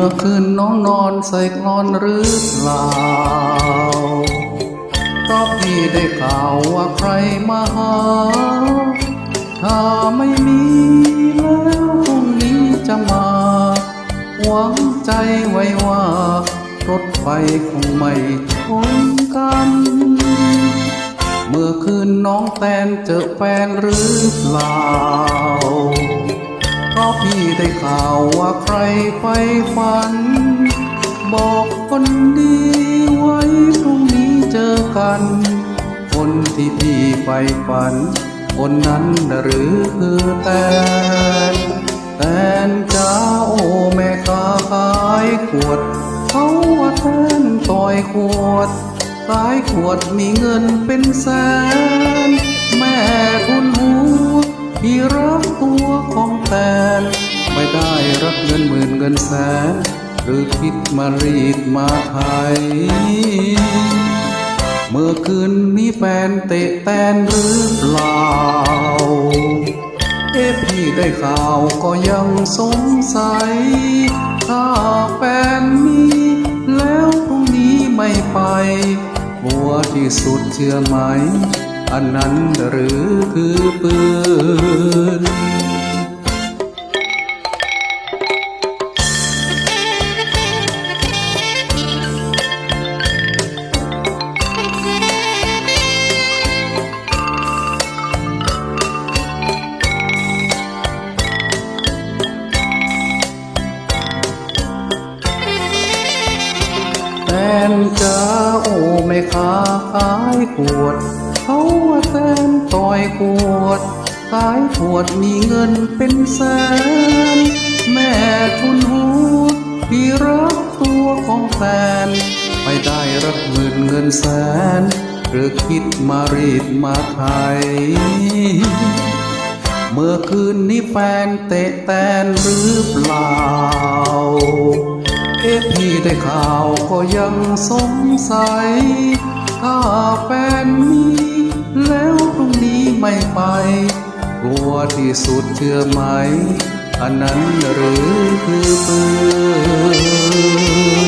มื่อคืนน้องนอนใส่กลอนหรือเปล่าเพราะพี่ได้ข่าวว่าใครมาหา ถ้าไม่มีแล้วพรุ่งนี้จะมา หวังใจไว้ว่ารถไฟคงไม่ชนกัน เมื่อคืนน้องแตนเจอแฟนหรือเปล่า พี่ได้ข่าวว่าใครไฟฝัน บอกคนดีไว้พรุ่งนี้เจอกัน คนที่พี่ไฟฝัน คนนั้นหรือคือแตนแตนจ้าโอแม่ค้าขายขวด เขาว่าแทนต่อยขวดขายขวดมีเงินเป็นแสน เงินหมื่นเงินแสน หรือคิดมารีดมาไทยเมื่อคืนนี้แฟนเตะแตนหรือเปล่า เอ๊พี่ได้ข่าวก็ยังสงสัย ถ้าแฟนมีแล้วพรุ่งนี้ไม่ไปกลัวที่สุดเชื่อไหม อันนั้นหรือคือปืน นจ้าโอ้แม่ค้าขายขวดเขาว่าแตนต่อยขวดขายขวดมีเงินเป็นแสน แม่ทุนหัวที่รักตัวของแฟนไม่ได้รับเงินเงินแสน หรือคิดมารีดมาไทย เมื่อคืนนี้แฟนเตะแตนหรือเปล่า อ๊ะพี่ได้ข่าวก็ยังสงสัย ถ้าแฟนมีแล้วพรุ่งนี้ไม่ไป กลัวที่สุดเชื่อไหม อันนั้นหรือคือปืน